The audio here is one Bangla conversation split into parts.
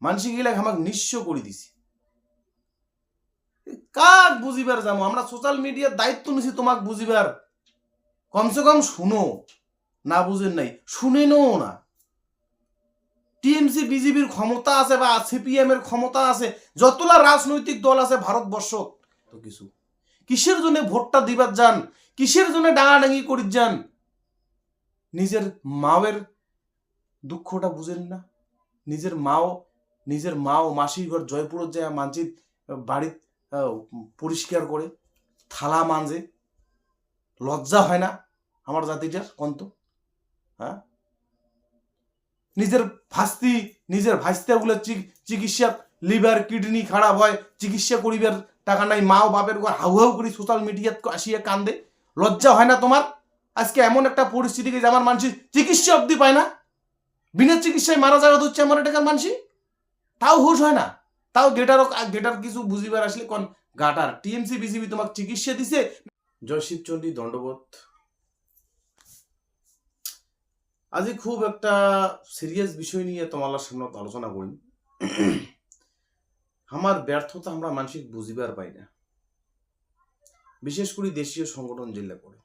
মানসি গিলা আমাকে নিঃস্ব করে দিছি। কাক বুঝিবার যাব আমরা সোশ্যাল মিডিয়ার দায়িত্ব নিছি তোমাক বুঝিবার। কমসে কম শুনো। না বুঝেন নাই শুনেনও না। টিএমসি, বিজেপির ক্ষমতা আছে বা সিপিএম এর ক্ষমতা আছে, যতলা রাজনৈতিক দল আছে ভারতবর্ষ, তো কিছু। কিসের জন্য ভোটটা দিবার যান? কিসের জন্য ডাঙাডাঙ্গি করি যান? নিজের মাওয়ের দুঃখটা বুঝেন না? নিজের মাও নিজের মা ও মাসির ঘর জয়পুরের যায় মানচিত বাড়ি পরিষ্কার করে থালা মানজে। লজ্জা হয় না আমার জাতিটার কন্ত? হ্যাঁ? নিজের ভাস্তি, নিজের ভাস্তাগুলো চিকিৎসা, লিভার, কিডনি খারাপ হয়, চিকিৎসা করিবার টাকা নাই, মা ও বাপের ঘর হাউ হাউ করি সোশ্যাল মিডিয়াত আসিয়া কান্দে। লজ্জা হয় না তোমার? আজকে এমন একটা পরিস্থিতি যে আমার মানুষ চিকিৎসা অবধি পায় না। বিনা চিকিৎসায় মারা যাওয়া হচ্ছে আমার এটাকার মানসি তাও হুশ হয় না। তাও গেটারও গেটার কিছু বুঝিবার আসলে কোন গাটার। টিএমসি, বিসিবি তোমাকে চিকিৎসা দিছে। জয় শিবচন্ডী দণ্ডবোধ। আজকে খুব একটা সিরিয়াস বিষয় নিয়ে তোমার সামনে আলোচনা করি আমার ব্যর্থতা আমরা মানসিক বুঝিবার পাই না। বিশেষ করে দেশীয় সংগঠন জেলা করে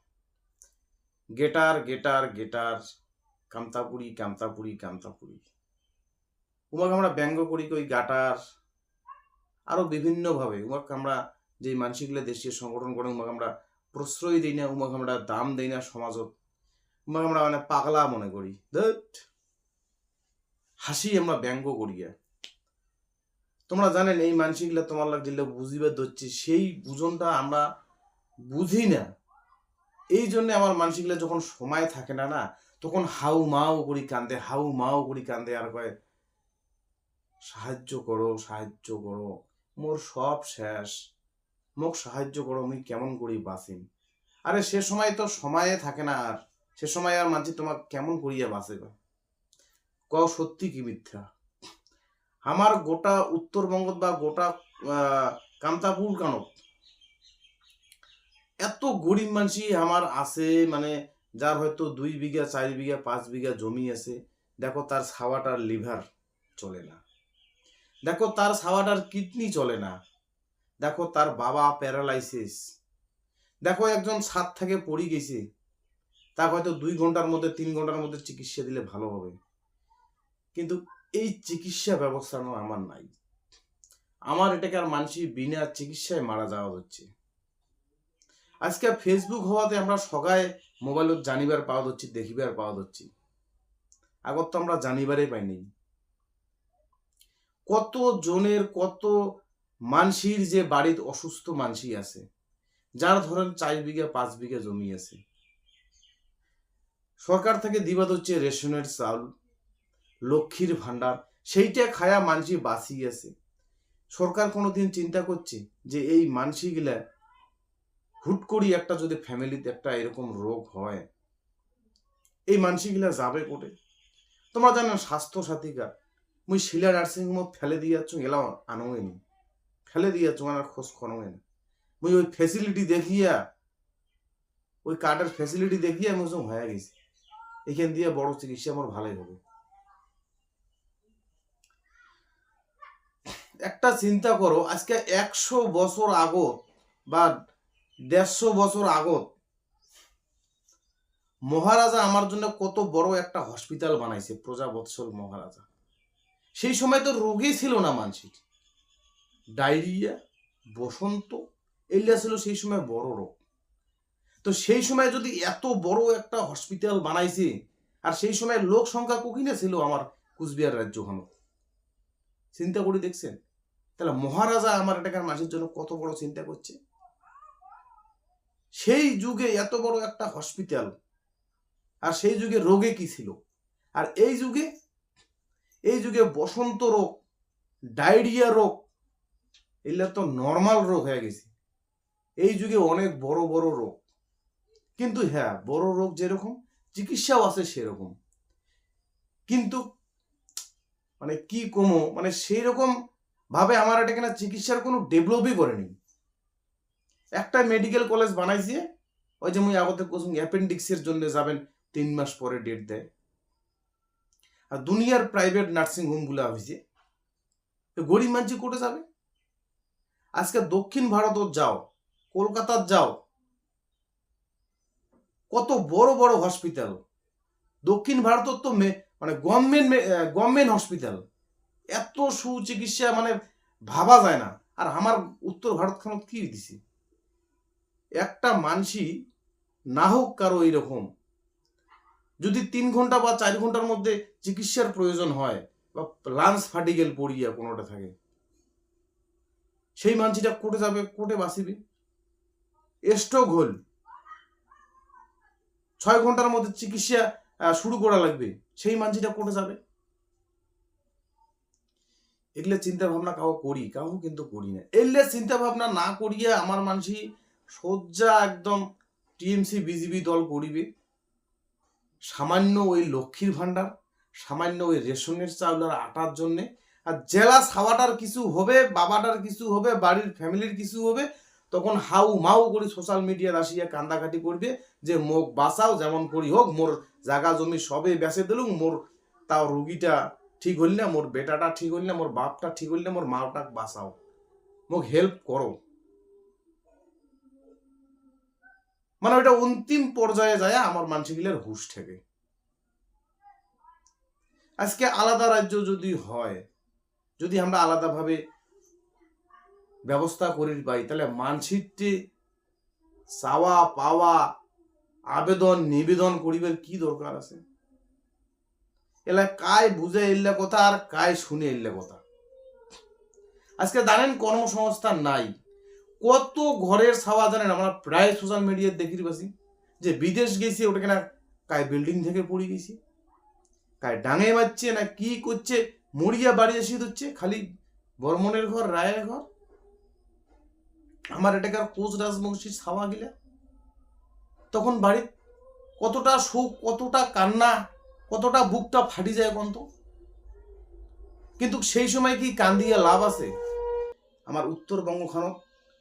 গেটার গেটার গেটার, কামতাপুরি কামতাপুরি কামতাপুরি। উমাকে আমরা ব্যঙ্গ করি ওই গাটার, আরও বিভিন্নভাবে। উমাকে আমরা যে মানসিকগুলো দেশীয় সংগঠন করে উমাকে আমরা প্রশ্রয় দিই না উমাকে আমরা দাম দিই না সমাজত। উমাকে আমরা মানে পাগলা মনে করি। হাসি আমরা ব্যঙ্গ করিয়া তোমরা জানেন এই মানসিকগুলো তোমার লাগ যেগুলো বুঝিবার ধরছে, সেই বুঝনটা আমরা বুঝি না। এই জন্য আমার মানসিকগুলো যখন সময় থাকে না না, তখন হাউ মাও করি কান্দে, হাউ মাও করি কান্দে আর কয় সাহায্য করো সাহায্য করো। মোর সব শেষ। মোক সাহায্য করো আমি কেমন করি বাঁচিম? আরে, সে সময় তো সময়ে থাকে না আর। সে সময় আর মানছি তোমার কেমন করিয়া গো? কও সত্যি কি মিথ্যা? আমার গোটা উত্তরবঙ্গ বা গোটা কামতাপুর কানক এত গরিব মানসি আমার আছে মানে যার হয়তো দুই বিঘা, চার বিঘা, পাঁচ বিঘা জমি আছে। দেখো তার ছাওয়াটার লিভার চলে না। দেখো তার ছাওয়াটার কিডনি চলে না। দেখো তার বাবা প্যারালাইসিস। দেখো একজন ছাদ থেকে পড়ে গেছে। তা হয়তো দুই ঘণ্টার মধ্যে, তিন ঘণ্টার মধ্যে চিকিৎসা দিলে ভালো হবে। কিন্তু এই চিকিৎসা ব্যবস্থা আমার নাই। আমার এটাকে আর বিনা চিকিৎসায় মারা যাওয়া হচ্ছে। আজকে ফেসবুক হওয়াতে আমরা সবাই মোবাইলত জানিবার পাওয়া যাচ্ছি দেখিবার পাওয়া যাচ্ছি আগত তো আমরা জানিবারই পাইনি। কত জনের কত মানসির যে বাড়িতে অসুস্থ মানসি আছে, যার ধরেন চার বিঘা, পাঁচ বিঘা জমি আছে। সরকার থেকে দিবাদ হচ্ছে রেশনের চাউল লক্ষ্মীর ভান্ডার সেইটা খায়া মানসি বাঁচি আছে। সরকার কোনোদিন চিন্তা করছে যে এই মানসিগুলা হুট করি একটা যদি ফ্যামিলিতে একটা এরকম রোগ হয়, এই মানসিগুলা যাবে কোটে তোমরা জানো স্বাস্থ্য সাথীকা মুই শিলা নার্সিং হোম ফেলে দিয়ে যাচ্ছ এলাম আনোয়েনি ফেলে দিয়ে যাচ্ছ আমার খোঁজ খনোয়েনি মুই ওই ফেসিলিটি দেখিয়া, ওই কার্ডের ফেসিলিটি দেখিয়া সব হয়ে গেছি এখান দিয়ে বড় চিকিৎসা আমার ভালোই হবে। একটা চিন্তা করো, আজকে একশো বছর আগত বা দেড়শো বছর আগত মহারাজা আমার জন্য কত বড় একটা হসপিটাল বানাইছে, প্রজাবৎসল মহারাজা সেই সময় তো রোগী ছিল না মানসিক। ডায়রিয়া, বসন্ত এগুলা ছিল সেই সময় বড় রোগ। তো সেই সময় যদি এত বড় একটা হসপিটাল বানাইছে, আর সেই সময় লোক সংখ্যা কুকিনে ছিল আমার কুচবিহার রাজ্য চিন্তা করে দেখছেন? তাহলে মহারাজা আমার এটাকার মাসের জন্য কত বড় চিন্তা করছে? সেই যুগে এত বড় একটা হসপিটাল, আর সেই যুগে রোগে কি ছিল? আর এই যুগে এই যুগে বসন্ত রোগ, ডায়রিয়া রোগ, এগুলা তো নর্মাল রোগ হয়ে গেছে। এই যুগে অনেক বড় বড় রোগ। কিন্তু হ্যাঁ বড় রোগ যেরকম, চিকিৎসাও আছে সেরকম। কিন্তু মানে কি কমো মানে সেই রকম ভাবে আমার এটা কিনা চিকিৎসার কোনো ডেভেলপই করেনি। একটা মেডিকেল কলেজ বানাইছে, ওই যে মুই আগতে কোচিং অ্যাপেন্ডিক্সের জন্য যাবেন, তিন মাস পরে ডেট দেয়। দুনিয়ার প্রাইভেট নার্সিং হোমগুলা হয়েছে তো গরিব মানুষ কোটে যাবে? আজকে দক্ষিণ ভারতত যাও, কলকাতার যাও। কত বড় বড় হসপিটাল দক্ষিণ ভারতত তো মানে গভর্নমেন্ট গভর্নমেন্ট হসপিটাল এত সুচিকিৎসা মানে ভাবা যায় না। আর আমার উত্তর ভারত খানত কি দিছি? একটা মানসি না হোক কারও এইরকম যদি তিন ঘণ্টা বা চার ঘণ্টার মধ্যে চিকিৎসার প্রয়োজন হয় বা লাঞ্চ ফাটিগেল পড়িয়া কোনোটা থাকে, সেই মানসিটা কোটে যাবে, কোটে বাঁচিবে। স্ট্রোক হল। ছয় ঘণ্টার মধ্যে চিকিৎসা শুরু করা লাগবে, সেই মানসিটা কোটে যাবে। এগুলো চিন্তা ভাবনা কাউ করি কাউ কিন্তু করি না। এগুলো চিন্তা ভাবনা না করিয়া আমার মানসি সজ্জা একদম টিএমসি বিজেপি দল করিবে। সামান্য ওই লক্ষ্মীর ভান্ডার সামান্য ওই রেশনের চাউল আর আটার জন্যে, আর জেলা সাওয়াটার কিছু হবে, বাবাটার কিছু হবে, বাড়ির ফ্যামিলির কিছু হবে, তখন হাউ মাউ করে সোশ্যাল মিডিয়ার আসিয়া কান্দাকাটি করবে যে, মোক বাঁচাও, যেমন করি হোক, মোর জাগা জমি সবে বেচে দিলুম, মোর তাও রুগীটা ঠিক হইল না, মোর বেটাটা ঠিক হইল না, মোর বাপটা ঠিক হইল না, মোর মাওটা বাঁচাও। মোক হেল্প করো। মানে ওইটা অন্তিম পর্যায়ে যায় আমার মানসিকগুলোর হুশ থেকে। আজকে আলাদা রাজ্য যদি হয়, যদি আমরা আলাদাভাবে ব্যবস্থা করি পাই তাহলে মানসিকটি চাওয়া, পাওয়া, আবেদন, নিবেদন করিবার কি দরকার আছে? এলা কায় বুঝে এলে কথা আর কায় শুনে এলে কথা। আজকে জানেন কর্মসংস্থান নাই। কত ঘরের ছাওয়া জানেন? আমরা প্রায় সোশ্যাল মিডিয়ায় দেখি বাসি যে বিদেশ গেছি, ওটা কিনা কায় বিল্ডিং থেকে পড়ে গেছি? কায় ডাঙে মারছে না কি করছে? মরিয়া বাড়ি এসে হচ্ছে খালি বর্মনের ঘর, রায়ের ঘর? আমার এটাকার কোচ রাজবংশীর ছাওয়া গিলা? তখন বাড়ি কতটা সুখ, কতটা কান্না, কতটা বুকটা ফাটি যায় কন্ত কিন্তু সেই সময় কি কান্দিয়া লাভ আছে? আমার উত্তরবঙ্গ খানত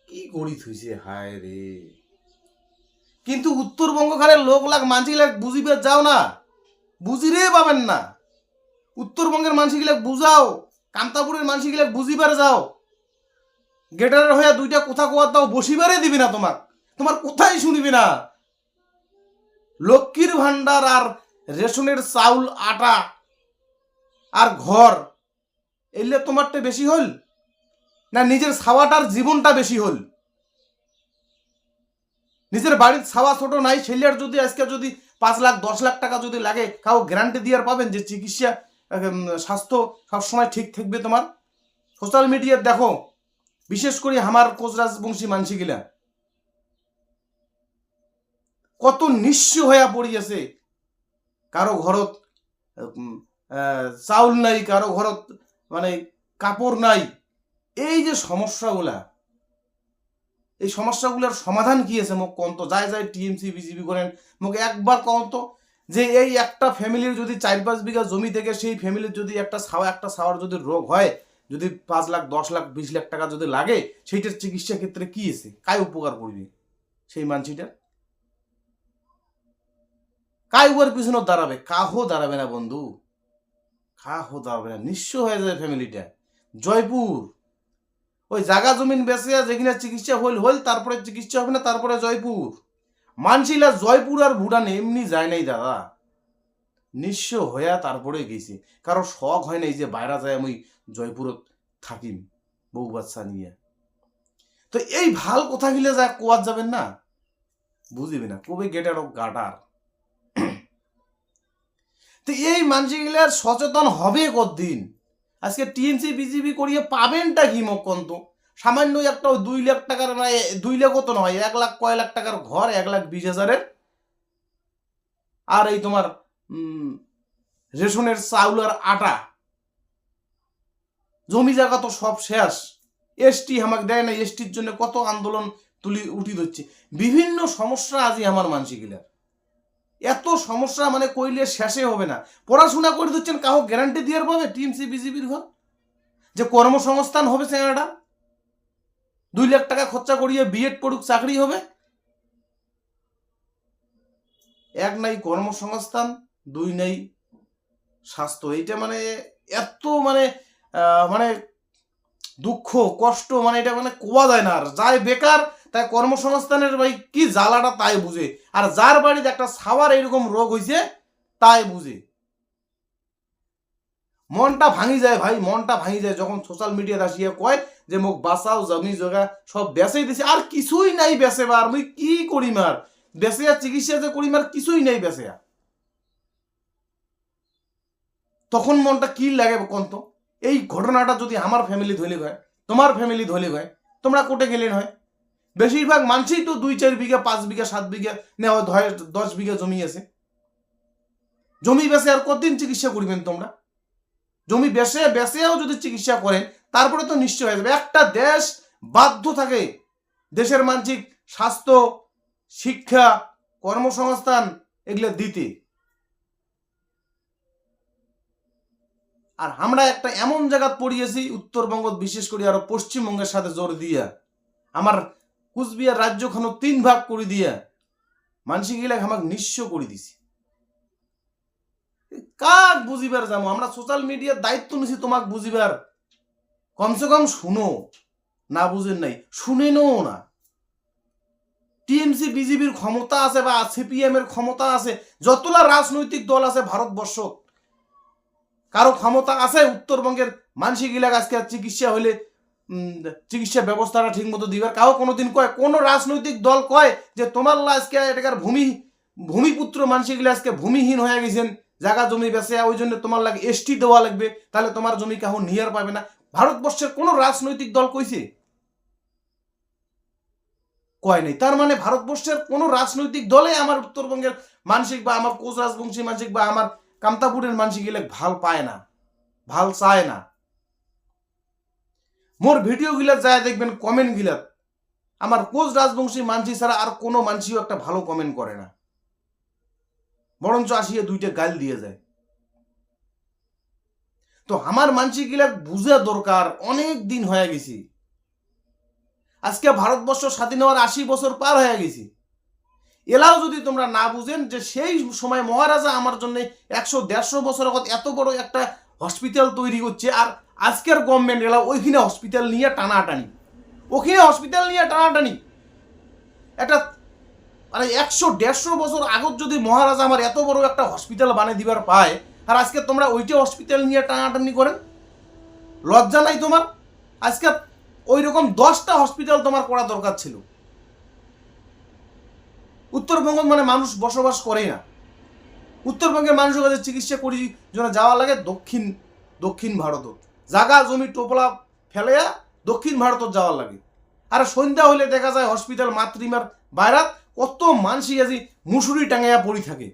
কি গড়ি থইছে হায় রে। কিন্তু উত্তরবঙ্গ খানের লোক লাগ মানসিগুলা বুঝিবে, যাও না। বুঝিরে পাবেন না। উত্তরবঙ্গের মানসিগুলা বুঝাও, কান্তাপুরের মানসিগুলা বুঝিবার যাও। গেটারের হয়ে দুইটা কথা কোয়ার দাও, বসিবারে দিবি না তোমাক। তোমার কোথায় শুনিবি না। লক্ষ্মীর ভান্ডার আর রেশনের চাউল, আটা আর ঘর, এলে তোমারটা বেশি হল না, নিজের ছাওয়াটার জীবনটা বেশি হল। নিজের বাড়ির ছাওয়া ছোট নাই, ছেলের যদি আজকে যদি পাঁচ লাখ, দশ লাখ টাকা যদি লাগে, কাউ গ্যারান্টি দিয়ার পাবেন যে চিকিৎসা স্বাস্থ্য সবসময় ঠিক থাকবে তোমার? সোশ্যাল মিডিয়ার দেখো, বিশেষ করে আমার কোচরাজ বংশী মানসিগুলা কত নিঃস্ব হইয়া পড়িয়াছে। কারও ঘরত চাউল নাই, কারও ঘরত মানে কাপড় নাই। এই যে সমস্যাগুলা, এই সমস্যাগুলোর সমাধান কি আছে? মোক কন্ত, যায় যায় টিএমসি, বিজেপি করেন। মোক একবার কন্ত যে এই একটা ফ্যামিলির যদি চার, পাঁচ বিঘা জমি থেকে সেই ফ্যামিলির যদি একটা ছাওয়া একটা ছাওয়ার যদি রোগ হয়, যদি পাঁচ লাখ, দশ লাখ, বিশ লাখ টাকা যদি লাগে, সেইটার চিকিৎসা ক্ষেত্রে কি আছে? কাই উপকার করবে সেই মানসিটার? কাই উয়ার পিছনে দাঁড়াবে? কাহো দাঁড়াবে না, বন্ধু। কাহো দাঁড়াবে না। নিঃস্ব হয়ে যাবে ফ্যামিলিটা। জয়পুর। ওই জাগা জমিন বেচে যেখানে চিকিৎসা হইল হইল, তারপরে চিকিৎসা হবে না, তারপরে জয়পুর। মানছিলা জয়পুর আর ভুটান এমনি যায় নাই দাদা। নিঃস্ব হইয়া তারপরে গেছি। কারও শখ হয় নাই যে বাইরা যায় আমি জয়পুরত থাকিম, বউ বাচ্চা নিয়ে। তো এই ভালো কথা গিলে যা কোয়াত যাবেন না? বুঝিবি না, কবে গেটার গাটার। তো এই মানুষগুলার সচেতন হবে কতদিন? আজকে টিএমসি বিজেপি করিয়ে পাবেনটা কি মকন্ত সামান্য একটা দুই লাখ টাকার মানে দুই লাখও তো নয়, এক লাখ, কয় লাখ টাকার ঘর, এক লাখ বিশ হাজারের। আর এই তোমার রেশনের চাউল আর আটা। জমি জায়গা তো সব শেষ। এসটি আমাকে দেয় না এসটির জন্য কত আন্দোলন তুলি উঠি ধরছে। বিভিন্ন সমস্যা আজই আমার মানসিকগুলার এত সমস্যা মানে কইলে শেষে হবে না। পড়াশোনা করে দিচ্ছেন কাহো গ্যারান্টি দিয়ে পাবে টিএমসি বিজেপির ঘর? যে কর্মসংস্থান হবে সেনাটা দুই লাখ টাকা খরচা করিয়ে বিএড পড়ুক, চাকরি হবে? এক নাই কর্মসংস্থান, দুই নাই স্বাস্থ্য। এইটা মানে এত মানে মানে দুঃখ, কষ্ট মানে এটা মানে কোয়া যায় না আর। যায় বেকার তাই কর্মসংস্থানের ভাই কি জ্বালাটা তাই বুঝে। আর যার বাড়িতে একটা সাওয়ার এরকম রোগ হয়েছে তাই বুঝে। মনটা ভাঙি যায় ভাই, মনটা ভাঙি যায় যখন সোশ্যাল মিডিয়াতে আসিয়া কয় যে, মোক বাঁচাও, জমি জগা, সব বেচেই দিছে। আর কিছুই নাই বেচে আর মুই কি করিম আর? বেচে আর চিকিৎসা যে করিম আর কিছুই নাই বেচে। তখন মনটা কি লাগে কন্ত এই ঘটনাটা যদি আমার ফ্যামিলি ধৈলিক হয় তোমার ফ্যামিলি ধৈলিক হয় তোমরা কোটে গেলেন হয়। বেশিরভাগ মানুষই তো দুই, চার বিঘা, পাঁচ বিঘা, সাত বিঘা নেওয়া দশ বিঘা জমি আছে। জমি বেচে আর কতদিন চিকিৎসা করবেন তোমরা? জমি বেচে, বেচেও যদি চিকিৎসা করেন, তারপরে তো নিশ্চয় হয়ে যাবে। একটা দেশ বাধ্য থাকে। দেশের মানসিক স্বাস্থ্য, শিক্ষা, কর্মসংস্থান এগুলো দিতে। আর আমরা একটা এমন জায়গাত পড়িয়েছি, উত্তরবঙ্গ, বিশেষ করে আরও পশ্চিমবঙ্গের সাথে জোর দিয়া। আমার কুচবিহার রাজ্যখানো তিন ভাগ করে দিয়া মানসিক গিলাক আমাকে নিঃস্ব করে দিছি। কাক বুঝিবার যাব আমরা সোশ্যাল মিডিয়ার দায়িত্ব নিছি তোমাক বুঝিবার। কমসে কম শুনো। না বুঝেন নাই শুনেনও না। টিএমসি, বিজেপির ক্ষমতা আছে বা সিপিএম এর ক্ষমতা আছে, যতলা রাজনৈতিক দল আছে ভারতবর্ষ, কারও ক্ষমতা আছে, উত্তরবঙ্গের মানসিক এলাকা আজকে চিকিৎসা হলে চিকিৎসা ব্যবস্থাটা ঠিক মতো দিবার কাউ কোনোদিন কয়, কোনো রাজনৈতিক দল কয় যে তোমার আজকে এটাকার ভূমি, ভূমিপুত্র মানসিক আজকে ভূমিহীন হয়ে গেছেন জায়গা জমি বেচে, ওই জন্য তোমার লাগে এসটি দেওয়া লাগবে, তাহলে তোমার জমি কাহো নিয়ার পাবে না। ভারতবর্ষের কোন রাজনৈতিক দল কইছে? কয় নেই। তার মানে ভারতবর্ষের কোন রাজনৈতিক দলে আমার উত্তরবঙ্গের মানসিক বা আমার কোচ রাজবংশী মানসিক বা আমার কামতাপুরের মানসিক ভালো পায় না। ভালো চায় না। মোর ভিডিও গিলা যায় দেখবেন কমেন্ট গিলা আমার কোচ রাজবংশী মানসি ছাড়া আর কোনো মানসিও একটা ভালো কমেন্ট করে না। বরঞ্চ আসিয়ে দুইটা গাল দিয়ে যায়। তো আমার মানসিক গিলা বুঝা দরকার, অনেক দিন হয়ে গেছি। আজকে ভারতবর্ষ স্বাধীন হওয়ার আশি বছর পার হয়ে গেছি। এলাও যদি তোমরা না বুঝেন যে সেই সময় মহারাজা আমার জন্য একশো দেড়শো বছর আগত এত বড় একটা হসপিটাল তৈরি করছে, আর আজকের গভর্নমেন্ট এলা ওইখানে হসপিটাল নিয়ে টানাটানি। ওখানে হসপিটাল নিয়ে টানাটানি। একটা মানে একশো, দেড়শো বছর আগত যদি মহারাজা আমার এত বড় একটা হসপিটাল বানিয়ে দিবার পায়, আর আজকে তোমরা ওইটা হসপিটাল নিয়ে টানাটানি করেন? লজ্জা নাই তোমার? আজকে ওই রকম দশটা হসপিটাল তোমার করা দরকার ছিল। উত্তরবঙ্গ মানে মানুষ বসবাস করে না। উত্তরবঙ্গের মানুষের কাছে চিকিৎসা করি জন্য যাওয়া লাগে দক্ষিণ দক্ষিণ ভারত জাগা জমি টোপলা ফেলেয়া দক্ষিণ ভারতত যাওয়ার লাগে। আর সন্ধ্যা হইলে দেখা যায় হসপিটাল, মাতৃমার বাইরাত কত মানসি আজি মুসুরি টাঙাইয়া পড়ি থাকে।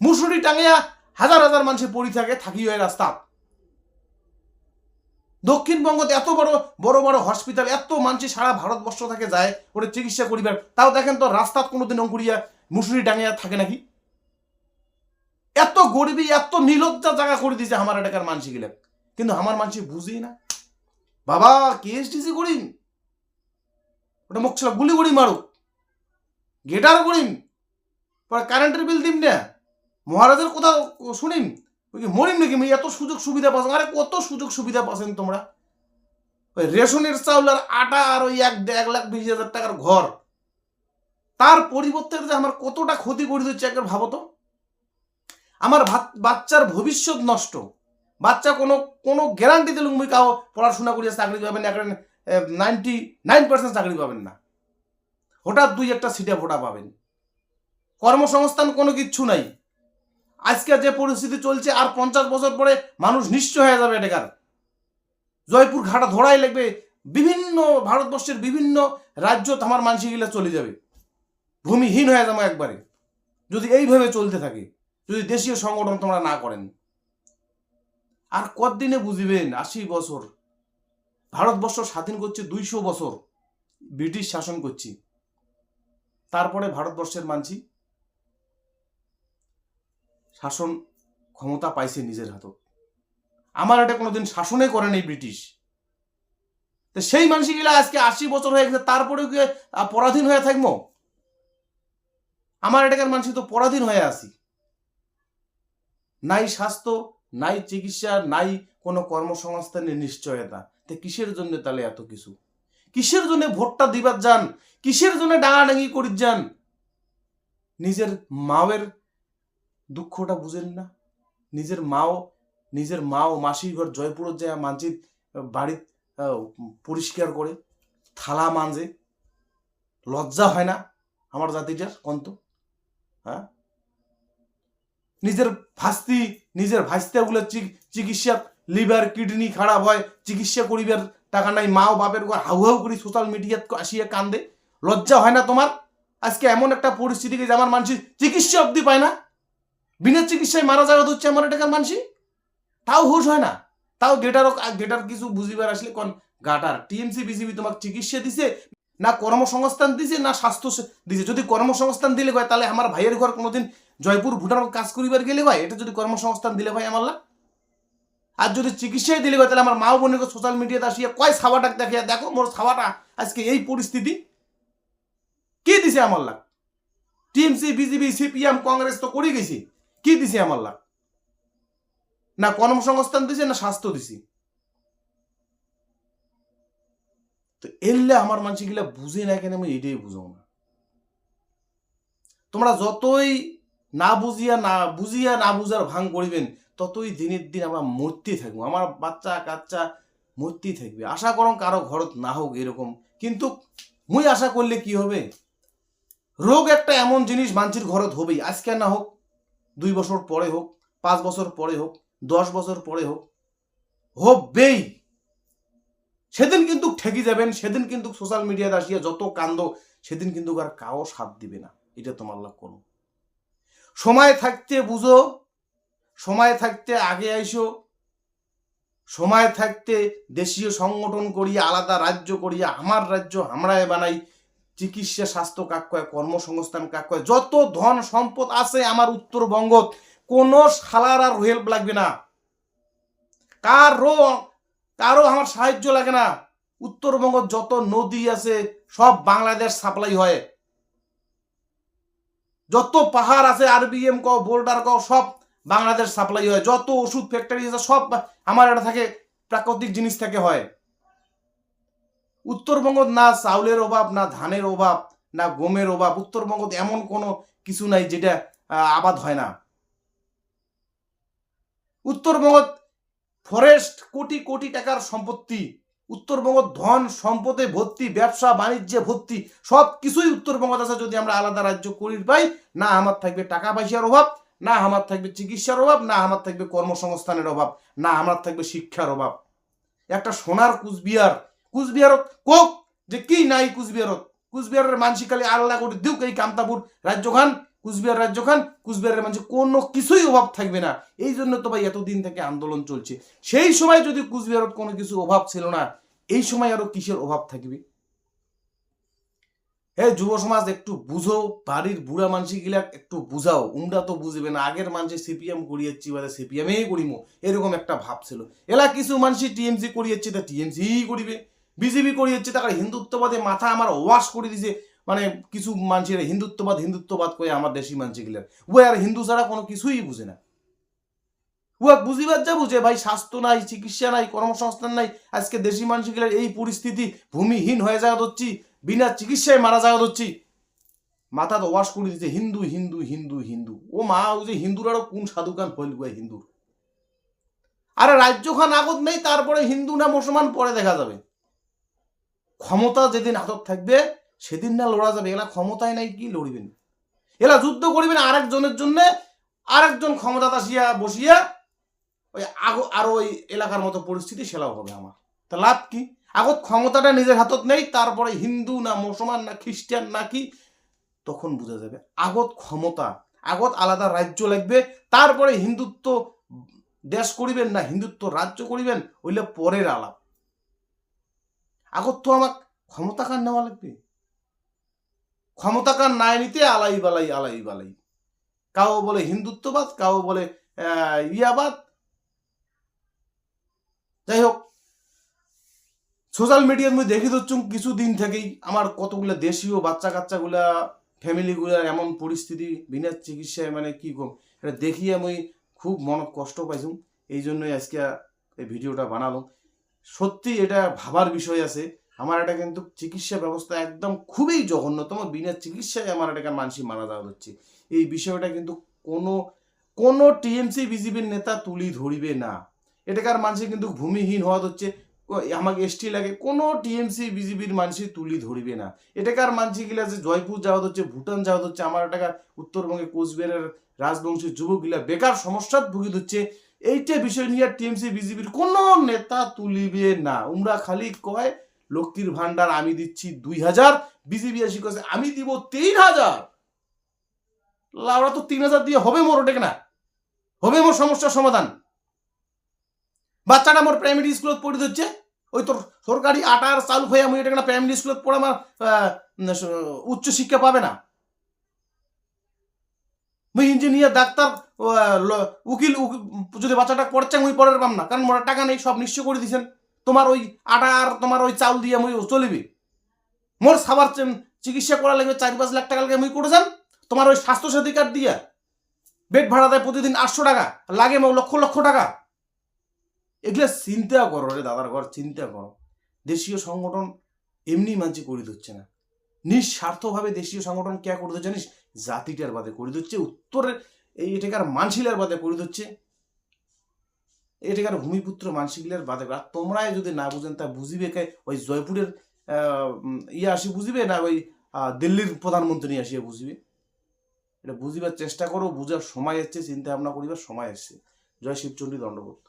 মুসুরি টাঙাইয়া হাজার হাজার মানুষে পড়ি থাকে, থাকি হয় রাস্তা দক্ষিণবঙ্গত এত বড় বড় বড় হসপিটাল, এত মানুষ সারা ভারতবর্ষ থেকে যায় ওটা চিকিৎসা করিবার। তাও দেখেন তো রাস্তাত কোনোদিন অঙ্কুরিয়া মুসুরি টাঙিয়া থাকে নাকি? এত গরিবী, এত নিলজ্জা জায়গা করে দিয়েছে আমার এটাকার মানসিগুলা কিন্তু আমার মানসি বুঝি না। বাবা, কেএসটিসি করিম? ওটা মুখ ছিল গুলি গুলি মারুক গেটার করিম? পরে কারেন্টের বিল দিম না। মহারাজের কথা শুনিম? কি মরিম নাকি? এত সুযোগ সুবিধা পাচ্ছেন আরে, কত সুযোগ সুবিধা পাচ্ছেন তোমরা? ওই রেশনের চাউল আর আটা আর ওই এক এক লাখ বিশ হাজার টাকার ঘর। তার পরিবর্তে যে আমার কতটা ক্ষতি করে দিচ্ছে একবার ভাবো তো? আমার বাচ্চার ভবিষ্যৎ নষ্ট। বাচ্চা কোনো কোনো গ্যারান্টি মুই কাউ পড়াশোনা করিয়া চাকরি পাবেন একটা নাইনটি নাইন পার্সেন্ট চাকরি পাবেন না। হঠাৎ দুই একটা সিটে ভোটা পাবেন। কর্মসংস্থান কোনো কিচ্ছু নাই। আজকে যে পরিস্থিতি চলছে, আর পঞ্চাশ বছর পরে মানুষ নিশ্চয় হয়ে যাবে এটাকার। জয়পুর ঘাটা ধরাই লাগবে, বিভিন্ন ভারতবর্ষের বিভিন্ন রাজ্য আমার মানসিকগুলা চলে যাবে। ভূমিহীন হয়ে যাব একবারে। যদি এইভাবে চলতে থাকে, যদি দেশীয় সংগঠন তোমরা না করেন আর কতদিনে বুঝিবেন? আশি বছর। ভারতবর্ষ স্বাধীন করছে দুইশো বছর। ব্রিটিশ শাসন করছি। তারপরে ভারতবর্ষের মানছি। শাসন ক্ষমতা পাইছে নিজের হাতত আমার এটা কোনোদিন শাসনে করেনি ব্রিটিশ। তো সেই মানসিকগুলা আজকে আশি বছর হয়ে গেছে, তারপরেও কি পরাধীন হয়ে থাকব? আমার এটাকার মানসি তো পরাধীন হয়ে আছি। নাই স্বাস্থ্য নাই চিকিৎসা, নাই কোনো কর্মসংস্থানের নিশ্চয়তা। তে কিসের জন্য তাহলে এত কিছু? কিসের জন্য ভোটটা দিবার যান? কিসের জন্য ডাঙাডাঙি করি যান? নিজের মায়ের দুঃখটা বুঝেন না? নিজের মাও নিজের মাও মাসির ঘর জয়পুরের যায় মানজিত বাড়ি পরিষ্কার করে, থালা মানজে, লজ্জা হয় না আমার জাতিটার কন্ত? হ্যাঁ? নিজের ভাস্তি, নিজের ভাস্তাগুলো চিকিৎসা লিভার, কিডনি খারাপ হয়, চিকিৎসা করিবার টাকা নাই, মাও বাপের ঘর হাউ হাউ করি সোশ্যাল মিডিয়াত আসিয়া কান্দে। লজ্জা হয় না তোমার? আজকে এমন একটা পরিস্থিতি যে আমার মানুষ চিকিৎসা অবধি পায় না। বিনা চিকিৎসায় মারা যাওয়া হচ্ছে আমার টাকার মানুষই তাও হুশ হয় না। তাও গেটারও গেটার কিছু বুঝিবার আসলে কোন গাটার। টিএমসি বিসিবি তোমাকে চিকিৎসা দিছে। না কর্মসংস্থান দিছে, না স্বাস্থ্য দিছে। যদি কর্মসংস্থান দিলে হয় তাহলে আমার ভাইয়ের ঘর কোনোদিন জয়পুর ভুটান কাজ করিবার গেলে হয় এটা যদি কর্মসংস্থান দিলে হয় আমার আর যদি চিকিৎসাই দিলে হয় তাহলে আমার মা বোনের সোশ্যাল মিডিয়াতে আসিয়া কয় ছাওয়াটাক দেখিয়া, দেখো মোর ছাওয়াটা আজকে এই পরিস্থিতি। কি দিছে আমার লাগ টিএমসি, বিজেপি, সিপিএম, কংগ্রেস তো করে গেছি। কি দিছে আমার লাগ না কর্মসংস্থান দিছে, না স্বাস্থ্য দিছি। তো এলে আমার মানুষগুলা বুঝে না কেন, আমি এটাই বুঝাও না। তোমরা যতই না বুঝিয়া না বুঝিয়া না বুঝার ভাঙ করিবেন, ততই দিনের দিন আমরা মরতে থাকব। আমার বাচ্চা, কাচ্চা মরতেই থাকবে। আশা করম কারও ঘরত না হোক এরকম। কিন্তু মুই আশা করলে কি হবে? রোগ একটা এমন জিনিস মানছির ঘরত হবেই। আজকে না হোক, দুই বছর পরে হোক, পাঁচ বছর পরে হোক, দশ বছর পরে হোক, হবেই। সেদিন কিন্তু ঠেকি যাবেন, সেদিন কিন্তু সোশ্যাল মিডিয়াতে আসিয়া যত কান্দ সেদিন কিন্তু আর কাও সাথ দিবে না। এটা তোমার লাভ করো সময় থাকতে বুঝো, সময় থাকতে আগে আইসো, সময় থাকতে দেশীয় সংগঠন করিয়া, আলাদা রাজ্য করিয়া, আমার রাজ্য আমরাই বানাই, চিকিৎসা, স্বাস্থ্য কাক কয় কর্মসংস্থান কাক কয় যত ধন সম্পদ আছে আমার উত্তরবঙ্গত, কোনো শালার আর হেল্প লাগবে না। কারও কারও আমার সাহায্য লাগে না। উত্তরবঙ্গ যত নদী আছে, সব বাংলাদেশ সাপ্লাই হয়। যত পাহাড় আছে, আরবিএম কও, বোল্ডার কও, সব বাংলাদেশ সাপ্লাই হয়। যত ওষুধ ফ্যাক্টরি আছে, সব আমার এটা থাকে, প্রাকৃতিক জিনিস থেকে হয়। উত্তরবঙ্গ না চাউলের অভাব, না ধানের অভাব, না গমের অভাব। উত্তরবঙ্গ এমন কোনো কিছু নাই যেটা আবাদ হয় না। উত্তরবঙ্গ ফরেস্ট কোটি কোটি টাকার সম্পত্তি, উত্তরবঙ্গ ধন সম্পদে ভর্তি, ব্যবসা, বাণিজ্যে ভর্তি সব কিছুই উত্তরবঙ্গ আছে যদি আমরা আলাদা রাজ্য করি পাই। না আমার থাকবে টাকা পয়সার অভাব, না আমার থাকবে চিকিৎসার অভাব, না আমার থাকবে কর্মসংস্থানের অভাব, না আমার থাকবে শিক্ষার অভাব। একটা সোনার কুচবিহার, কুচবিহারত কোক, যে কি নাই কুচবিহারত? কুচবিহারের মানসিকালে আল্লাহ করে দিউক এই কামতাপুর রাজ্যখান। কুচবিহার রাজ্যখান, কুচবিহারের মানুষ কোনো কিছুই অভাব থাকবে না। এই জন্য তো ভাই এতদিন থেকে আন্দোলন চলছে। সেই সময় যদি কুচবিহারত কোনো কিছু অভাব ছিল না, এই সময় আরও কিসের অভাব থাকবে? হে যুব সমাজ, একটু বুঝো, বাড়ির বুড়া মানসিকগুলা একটু বুঝাও। উমরা তো বুঝবে না। আগের মানুষে সিপিএম করিয়েছি বা সিপিএমই করিমো। এরকম একটা ভাব ছিল। এলা কিছু মানুষই টিএমসি করিয়েছে, তা টিএমসি করিবে। বিজেপি করিয়েছে তারা হিন্দুত্ববাদে মাথা আমার ওয়াশ করে দিছে। মানে কিছু মানুষের হিন্দুত্ববাদ হিন্দুত্ববাদ করে আমার দেশি মানসিকগুলার ও আর হিন্দু ছাড়া কোনো কিছুই বুঝে না। ও বুঝিবার যা বুঝে, ভাই স্বাস্থ্য নাই, চিকিৎসা নাই, কর্মসংস্থান নাই, আজকে দেশি মানুষগুলার এই পরিস্থিতি ভূমিহীন হয়ে যাওয়া হচ্ছি বিনা চিকিৎসায় মারা যাওয়া হচ্ছি মাথা তো ওয়াশ করে দিচ্ছে হিন্দু হিন্দু হিন্দু হিন্দু। ও মা, ও যে হিন্দুরারও কোন সাধুকান হইল গুয়া হিন্দুর? আরে রাজ্যখান আগত নেই, তারপরে হিন্দু না মুসলমান, পরে দেখা যাবে। ক্ষমতা যেদিন হাতত থাকবে সেদিন না লড়া যাবে, এলা ক্ষমতায় নাই কি লড়িবেন? এলা যুদ্ধ করিবেন আরেকজনের জন্য, আরেকজন ক্ষমতা আসিয়া বসিয়া ওই আগো আরও ওই এলাকার মতো পরিস্থিতি সেলাও হবে আমার। তা লাভ কি? আগত ক্ষমতাটা নিজের হাতত নেই, তারপরে হিন্দু না মুসলমান না খ্রিস্টান না কি, তখন বোঝা যাবে। আগত ক্ষমতা, আগত আলাদা রাজ্য লাগবে, তারপরে হিন্দুত্ব দেশ করিবেন না, হিন্দুত্ব রাজ্য করিবেন, ওইলে পরের আলাপ। আগত তো আমার ক্ষমতা কার নেওয়া লাগবে? ক্ষমতা কার নাই নিতে আলাই বালাই আলাই বালাই। কাউ বলে হিন্দুত্ববাদ কাউ বলে ইয়াবাদ। যাই হোক, সোশ্যাল মিডিয়ার মধ্যে দেখি দিচ্ছুম কিছুদিন থেকেই আমার কতগুলো দেশীয় বাচ্চা কাচ্চাগুলা ফ্যামিলিগুলার এমন পরিস্থিতি, বিনা চিকিৎসায় মানে কি কম, এটা দেখি আমি খুব মন কষ্ট পাইছুম। এই জন্যই আজকে এই ভিডিওটা বানালো সত্যি এটা ভাবার বিষয় আছে। আমার এটা কিন্তু চিকিৎসা ব্যবস্থা একদম খুবই জঘন্যতম। বিনা চিকিৎসায় আমার এটাকে মানসিক মারা যাওয়া হচ্ছে। এই বিষয়টা কিন্তু কোনো কোনো টিএমসি বিজেপির নেতা তুলি ধরিবে না। এটাকার মানুষের কিন্তু ভূমিহীন হওয়া হচ্ছে। আমাকে এসটি লাগে, কোনো টিএমসি বিজেপির মানুষই তুলি ধরিবে না। এটাকার মানসিক গিলা যে জয়পুর যাওয়া হচ্ছে, ভুটান যাওয়া হচ্ছে, আমার এটাকার উত্তরবঙ্গে কোচবিহারের রাজবংশী যুবকগুলা বেকার সমস্যাত ভুগি হচ্ছে এইটা বিষয় নিয়ে টিএমসি বিজেপির কোনো নেতা তুলিবে না। উমরা খালি কয় লক্ষ্মীর ভান্ডার আমি দিচ্ছি দুই হাজার, বিজেপি আসি কছে আমি দিব তিন হাজার। লাউরা তো তিন হাজার দিয়ে হবে মোর ওটাকে না? হবে মোর সমস্যার সমাধান। বাচ্চাটা মোর প্রাইমারি স্কুলত পড়ে হচ্ছে ওই তোর সরকারি আটার চালু হয়ে আমি এটা না প্রাইমারি স্কুলত পড়ে আমার উচ্চ শিক্ষা পাবে না। মুই ইঞ্জিনিয়ার ডাক্তার উকিল, উকি- যদি বাচ্চাটা পড়ছে, মুই পড়ার পাম না। কারণ মোর টাকা নেই, সব নিশ্চয় করে দিছেন। তোমার ওই আটা আর তোমার ওই চাউল দিয়ে মুই চলিবি। মোর সাবার চিকিৎসা করা লাগবে চার পাঁচ লাখ টাকা লাগে মুই করে যান তোমার ওই স্বাস্থ্য সাথী কার্ড দিয়া বেড ভাড়া দেয় প্রতিদিন আটশো টাকা, লাগে মো লক্ষ লক্ষ টাকা। এগুলো চিন্তা করো রে দাদার ঘর, চিন্তা করো। দেশীয় সংগঠন এমনি মানছি করে দিচ্ছে না। নিঃস্বার্থভাবে দেশীয় সংগঠন কে করে দিচ্ছে জানিস? জাতিটার বাদে করে দিচ্ছে, উত্তরের এই এটাকার মানশিলার বাদে করে দিচ্ছে। এটাকার ভূমিপুত্র মানসিকলার বাদে আর তোমরাই যদি না বুঝেন, তা বুঝিবে কে? ওই জয়পুরের ইয়ে আসি বুঝিবে না ওই দিল্লির প্রধানমন্ত্রী আসিয়া বুঝিবে? এটা বুঝিবার চেষ্টা করো, বুঝার সময় এসছে, চিন্তা ভাবনা করিবার সময় এসছে। জয় শিবচন্ডী দণ্ডবোধ